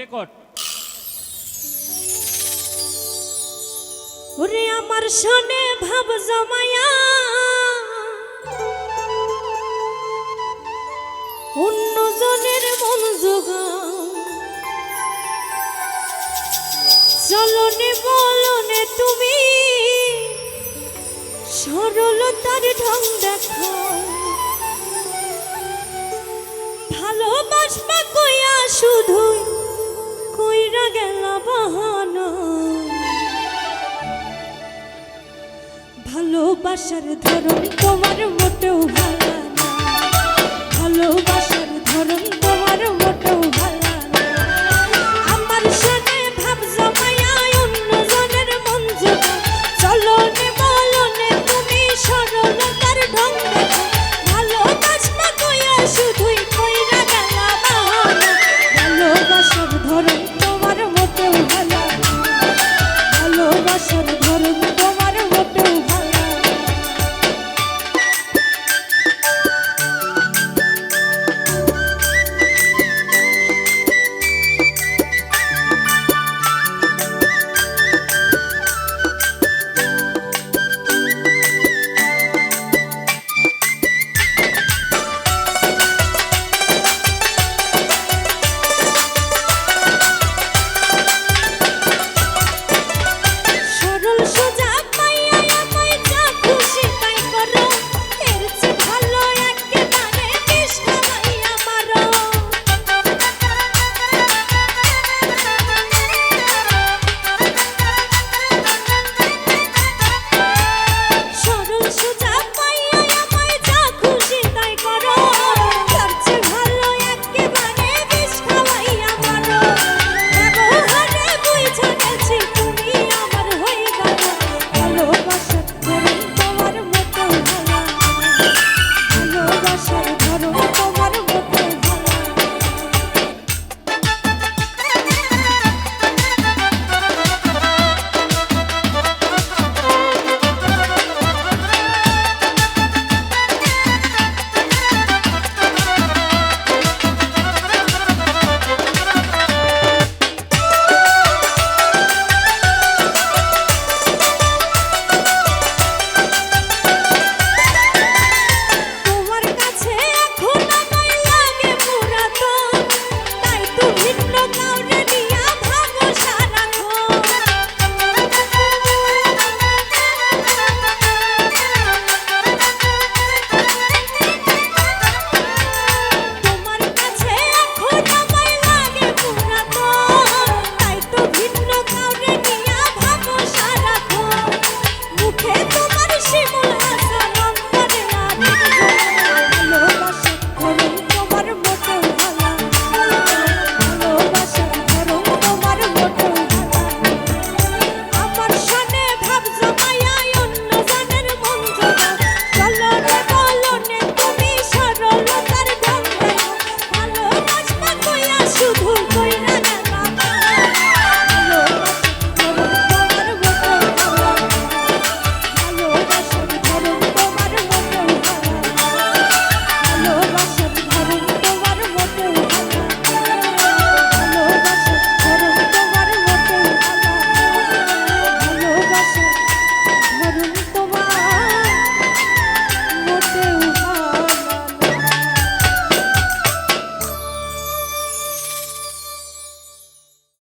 Record ওরে আমার শোনে ভাব জমায়া। অন্য জনের মন যোগা চলনে বলনে তুমি। সরলতার ঢং দেখো। ভালোবাসবা ভালোবাসার ধরন তোমার মোটেও ভালো না। ভালোবাসার ধরন